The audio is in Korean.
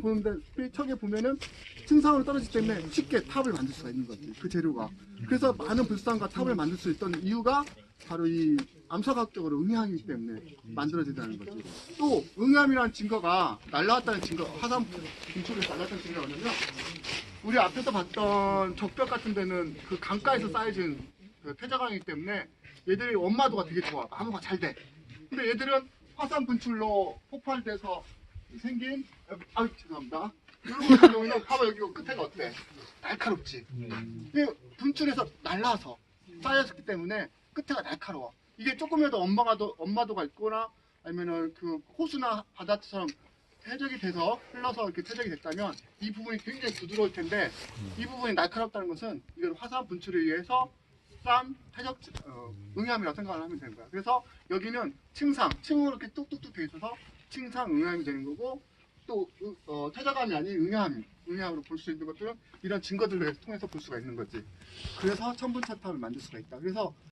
보는데 척에 보면은 층상으로 떨어지기 때문에 쉽게 탑을 만들 수가 있는 거지 그 재료가. 그래서 많은 불상과 탑을 만들 수 있던 이유가 바로 이 암사각적으로 응해하기 때문에 만들어진다는 거지. 또 응해함이라는 증거가 날라왔다는 증거 화산 분출에서 날라왔다는 증거가 뭐냐면 우리 앞에서 봤던 적벽 같은 데는 그 강가에서 쌓여진 그 퇴자강이기 때문에 얘들이 원마도가 되게 좋아. 암호가 잘돼. 근데 얘들은 화산 분출로 폭발돼서 생긴 아 죄송합니다. 이런 거 같은 경우는 봐봐 여기 끝에가 어때? 날카롭지. 이게 분출해서 날라서 쌓였기 때문에 끝에가 날카로워. 이게 조금이라도 엄마가도 엄마도가 있거나 아니면은 그 호수나 바다처럼 퇴적이 돼서 흘러서 이렇게 퇴적이 됐다면 이 부분이 굉장히 부드러울 텐데 이 부분이 날카롭다는 것은 이건 화산 분출에 의해서 싼 퇴적 어, 응암이라고 생각을 하면 되는 거야. 그래서 여기는 층상, 층으로 이렇게 뚝뚝뚝 돼 있어서 층상 응암이 되는 거고 또 어, 퇴적암이 아닌 응암, 응암으로 볼 수 있는 것들은 이런 증거들을 통해서 볼 수가 있는 거지. 그래서 천분차탑을 만들 수가 있다. 그래서